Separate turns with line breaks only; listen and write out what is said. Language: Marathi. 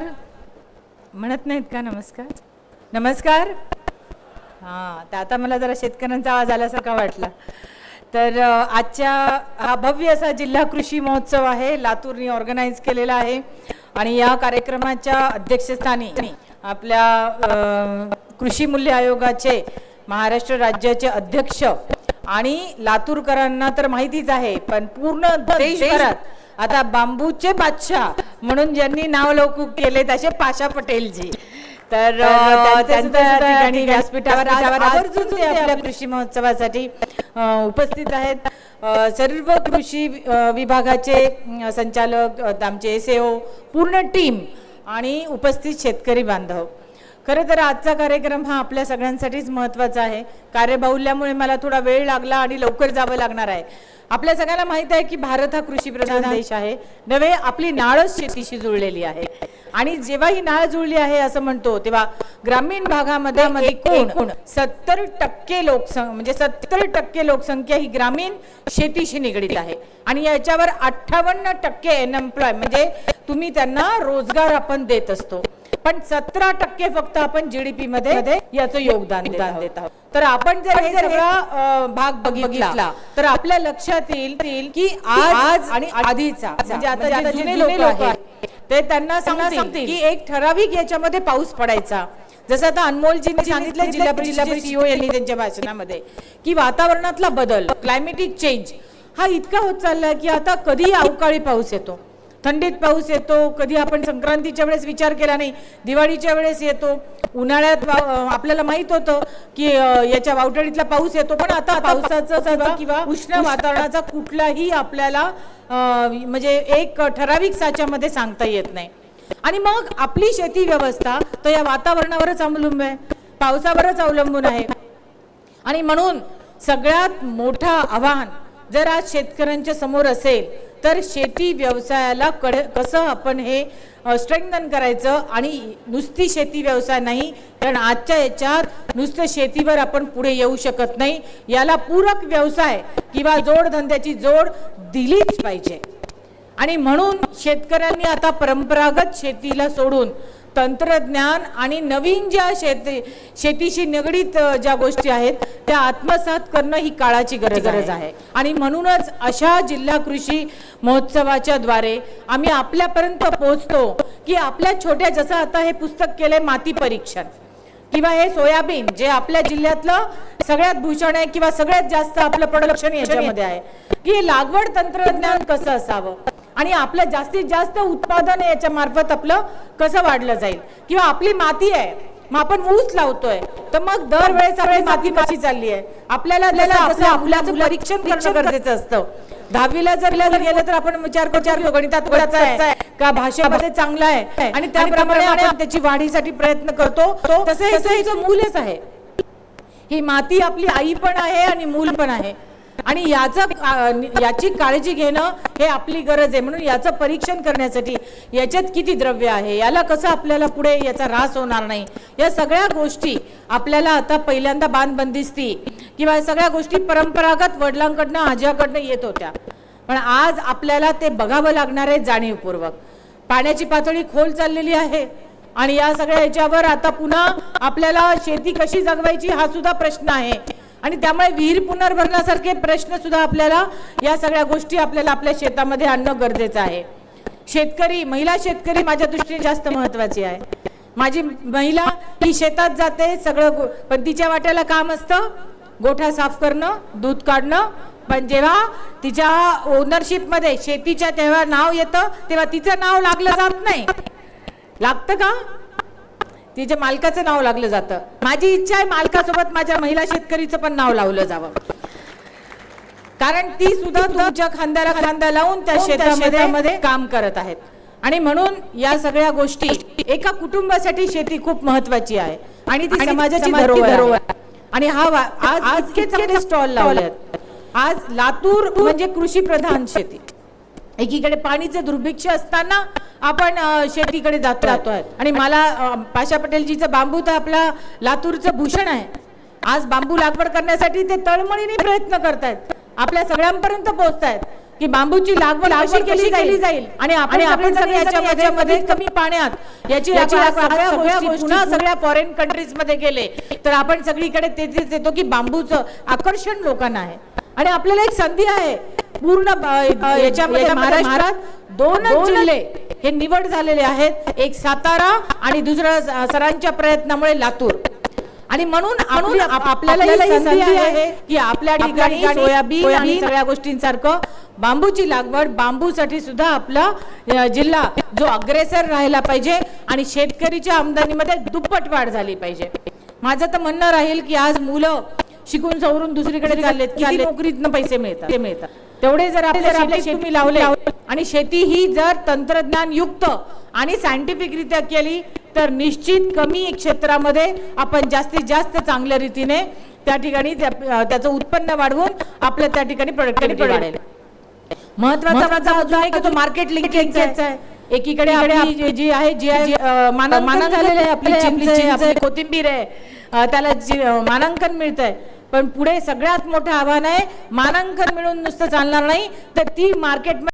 नमस्कार. म्हणत नाहीत का नमस्कार? नमस्कार? हां तर आता मला जरा शेतकऱ्यांचा आवाज आल्यासारखा वाटला. तर आजच्या हा भव्य असा जिल्हा कृषी महोत्सव आहे लातूरनी ऑर्गनाईज केलेला आहे. आणि या कार्यक्रमाच्या अध्यक्षस्थानी आपल्या कृषी मूल्य आयोगाचे महाराष्ट्र राज्याचे अध्यक्ष आणि लातूरकरांना तर माहितीच आहे पण पूर्ण देशभरात आता बांबूचे बादशाह म्हणून ज्यांनी नाव लौकिक केले तसे पाशा पटेलजी. तर ठिकाणी व्यासपीठावर आज आवर्जून ते आपल्या कृषी महोत्सवासाठी उपस्थित आहेत. सर्व कृषी विभागाचे संचालक आमचे एस पूर्ण टीम आणि उपस्थित शेतकरी बांधव. खरं तर आजचा कार्यक्रम हा आपल्या सगळ्यांसाठीच महत्त्वाचा आहे. कार्यबाहुल्यामुळे मला थोडा वेळ लागला आणि लवकर जावं लागणार आहे. आपल्या सगळ्यांना माहीत आहे की भारत हा कृषीप्रधान देश आहे. नव्हे आपली नाळच शेतीशी जुळलेली आहे. आणि जेव्हा ही नाळ जुळली आहे असं म्हणतो तेव्हा ग्रामीण भागामध्ये सत्तर टक्के लोकसं म्हणजे सत्तर टक्के लोकसंख्या ही ग्रामीण शेतीशी निगडीत आहे. आणि याच्यावर अठ्ठावन्न टक्के एनएम्प्लॉय म्हणजे तुम्ही त्यांना रोजगार आपण देत असतो. पण सतरा टक्के फक्त आपण जीडीपी मध्ये याचं योगदान योगदान देत आहोत. तर आपण जर हे सगळा भाग बघितला तर आपल्या लक्षात येईल येईल की आज आणि आधीचा म्हणजे आता जे जुने लोक आहेत ते त्यांना सांगतील की एक ठराविक याच्यामध्ये पाऊस पडायचा. जसं आता अनमोलजींनी सांगितलं जिल्हा सीओ यांनी त्यांच्या भाषणामध्ये की वातावरणातला बदल क्लायमेटिक चेंज हा इतका होत चाललाय की आता कधी अवकाळी पाऊस येतो. थंडीत पाऊस येतो कधी आपण संक्रांतीच्या वेळेस विचार केला नाही दिवाळीच्या वेळेस येतो. उन्हाळ्यात आपल्याला माहीत होतं की याच्या वावटळीतला पाऊस येतो पण आता पावसाचं किंवा- किंवा उष्ण वातावरणाचा कुठलाही आपल्याला म्हणजे एक ठराविक साच्यामध्ये सांगता येत नाही. आणि मग आपली शेती व्यवस्था तर या वातावरणावरच अवलंबून आहे पावसावरच अवलंबून आहे. आणि म्हणून सगळ्यात मोठं आव्हान जर आज शेतकऱ्यांच्या समोर असेल तर शेती व्यवसायाला कड कसं आपण हे स्ट्रेंथन करायचं आणि नुसती शेती व्यवसाय नाही कारण आजच्या याच्यात नुसतं शेतीवर आपण पुढे येऊ शकत नाही. याला पूरक व्यवसाय किंवा जोडधंद्याची जोड दिलीच पाहिजे. आणि म्हणून शेतकऱ्यांनी आता परंपरागत शेतीला सोडून तंत्रज्ञान आणि नवीन ज्या शेती शेतीशी निगडीत ज्या गोष्टी आहेत त्या आत्मसात करणं ही काळाची गरज गरज आहे. आणि म्हणूनच अशा जिल्हा कृषी महोत्सवाच्या द्वारे आम्ही आपल्यापर्यंत पोहोचतो की आपल्या छोट्या जसं आता हे पुस्तक केलंय माती परीक्षण. किंवा हे सोयाबीन जे आपल्या जिल्ह्यातलं सगळ्यात भूषण आहे किंवा सगळ्यात जास्त आपलं प्रोडक्शन याच्यामध्ये आहे. की हे लागवड तंत्रज्ञान कसं असावं? आणि आपलं जास्तीत जास्त उत्पादन याच्या मार्फत आपलं कसं वाढलं जाईल? किंवा आपली माती आहे मग आपण ऊस लावतोय तर मग दरवेळेस आपली माती कशी चालली आहे? आपल्याला त्याला मुलाचं परीक्षण करणं गरजेचं असतं. दहावीला जर गेलं तर आपण विचार विचार गणितात आहे का भाषेमध्ये चांगला आहे? आणि त्याप्रमाणे आपण त्याची वाढीसाठी प्रयत्न करतो. तसं हे हिचं मूलच आहे. ही माती आपली आई पण आहे आणि मूल पण आहे. आणि याचं याची काळजी घेणं हे आपली गरज आहे. म्हणून याचं परीक्षण करण्यासाठी याच्यात किती द्रव्य आहे याला कसं आपल्याला पुढे याचा ऱ्हास होणार नाही या सगळ्या गोष्टी आपल्याला आता पहिल्यांदा बांधबंदिस्ती किंवा सगळ्या गोष्टी परंपरागत वडिलांकडनं आज्याकडनं येत होत्या. पण आज आपल्याला ते बघावं लागणार आहे जाणीवपूर्वक. पाण्याची पातळी खोल चाललेली आहे आणि या सगळ्या याच्यावर आता पुन्हा आपल्याला शेती कशी जगवायची हा सुद्धा प्रश्न आहे. आणि त्यामुळे विहीर पुनर्भरणासारखे प्रश्न सुद्धा आपल्याला या सगळ्या गोष्टी आपल्याला आपल्या शेतामध्ये आणणं गरजेचं आहे. शेतकरी महिला शेतकरी माझ्या दृष्टीने जास्त महत्वाची आहे. माझी महिला ही शेतात जाते सगळं पण तिच्या वाट्याला काम असतं गोठा साफ करणं दूध काढणं पण जेव्हा तिच्या ओनरशिपमध्ये शेतीच्या तेव्हा नाव येतं तेव्हा तिचं नाव लागलं जात नाही. लागतं का? तिच्या मालकाचं नाव लागलं जातं. माझी इच्छा आहे मालकासोबत माझ्या महिला शेतकरीचं पण नाव लावलं जावं. कारण ती सुद्धा तुमच्या खांद्याला खांदा लावून त्या शेतामध्ये काम करत आहेत. आणि म्हणून या सगळ्या गोष्टी एका कुटुंबासाठी शेती खूप महत्वाची आहे. आणि ती समाजाची धरोहर. आणि हा आज इतके चांगले स्टॉल लावले आहेत. आज लातूर म्हणजे कृषी प्रधान शेती. एकीकडे पाणीचे दुर्भिक्ष असताना आपण शेतीकडे जातो जातोय आणि मला पाशा पटेलजीचं बांबू तर आपला लातूरचं भूषण आहे. आज बांबू लागवड करण्यासाठी ते तळमळीने प्रयत्न करतायत. आपल्या सगळ्यांपर्यंत पोहोचतायत. की बांबूची लागवड कशी केली जाईल? जाईल? आणि आपण आपण सगळे याच्यामध्ये कमी पाण्यात याची याची सगळ्या पुन्हा सगळ्या फॉरेन कंट्रीजमध्ये गेले. तर आपण सगळीकडे तेथेच येतो की बांबूचं आकर्षण लोकांना आहे. आणि आपल्याला एक संधी आहे. पूर्ण याच्यामध्ये महाराष्ट्रात दोनच जिल्हे हे निवड झालेले आहेत. एक सातारा आणि दुसरं सरांच्या प्रयत्नामुळे लातूर. आणि म्हणून म्हणून आप- आपल्याला ही संधी आहे की आपल्या ठिकाणी सोयाबीन आणि सगळ्या गोष्टींसारखं बांबूची लागवड बांबूसाठी सुद्धा आपला जिल्हा जो अग्रेसर राहिला पाहिजे आणि शेतकरीच्या आमदानीमध्ये दुप्पट वाढ झाली पाहिजे. माझं तर म्हणणं राहील की आज मुलं शिकून सवरून दुसरीकडे चाललेत. किती नोकरीतनं पैसे मिळतात? ते मिळतात. तेवढे जर आपल्या शेतीत तुम्ही लावले आणि शेती ही जर तंत्रज्ञान युक्त आणि सायंटिफिक रित्या केली तर निश्चित कमी क्षेत्रामध्ये आपण जास्तीत जास्त चांगल्या रीतीने त्या ठिकाणी त्या- त्याचं उत्पन्न वाढवून आपल्या त्या ठिकाणी प्रोडक्टिव्हिटी वाढेल. महत्त्वाचा मुद्दा आहे की तो मार्केट लिंकेजचा आहे. एकीकडे आपली जी- आहे जी आहे मानांकन झालेलं आहे आपली कोथिंबीर आहे. त्याला मानांकन मिळत आहे पण पुढे सगळ्यात मोठं आव्हान आहे मानांकन मिळून नुसतं चालणार नाही तर ती मार्केट